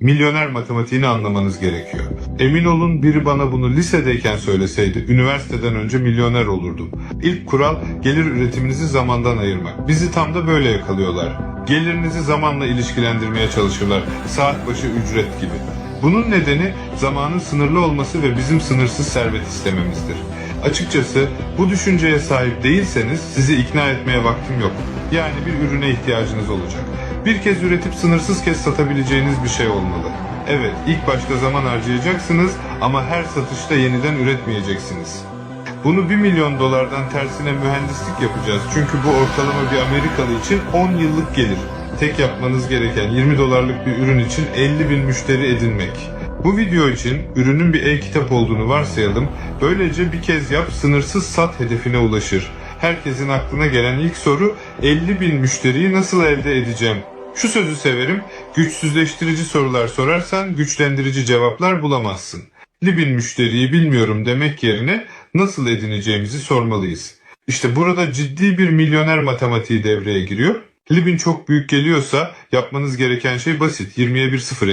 milyoner matematiğini anlamanız gerekiyor. Emin olun biri bana bunu lisedeyken söyleseydi üniversiteden önce milyoner olurdum. İlk kural gelir üretiminizi zamandan ayırmak. Bizi tam da böyle yakalıyorlar. Gelirinizi zamanla ilişkilendirmeye çalışıyorlar. Saat başı ücret gibi. Bunun nedeni zamanın sınırlı olması ve bizim sınırsız servet istememizdir. Açıkçası bu düşünceye sahip değilseniz sizi ikna etmeye vaktim yok. Yani bir ürüne ihtiyacınız olacak. Bir kez üretip sınırsız kez satabileceğiniz bir şey olmalı. Evet, ilk başta zaman harcayacaksınız ama her satışta yeniden üretmeyeceksiniz. Bunu 1 milyon dolardan tersine mühendislik yapacağız. Çünkü bu ortalama bir Amerikalı için 10 yıllık gelir. Tek yapmanız gereken 20 dolarlık bir ürün için 50 bin müşteri edinmek. Bu video için ürünün bir e-kitap olduğunu varsayalım. Böylece bir kez yap sınırsız sat hedefine ulaşır. Herkesin aklına gelen ilk soru 50 bin müşteriyi nasıl elde edeceğim? Şu sözü severim, güçsüzleştirici sorular sorarsan güçlendirici cevaplar bulamazsın. 50 bin müşteriyi bilmiyorum demek yerine nasıl edineceğimizi sormalıyız. İşte burada ciddi bir milyoner matematiği devreye giriyor. Libin çok büyük geliyorsa yapmanız gereken şey basit. 20'ye bir sıfır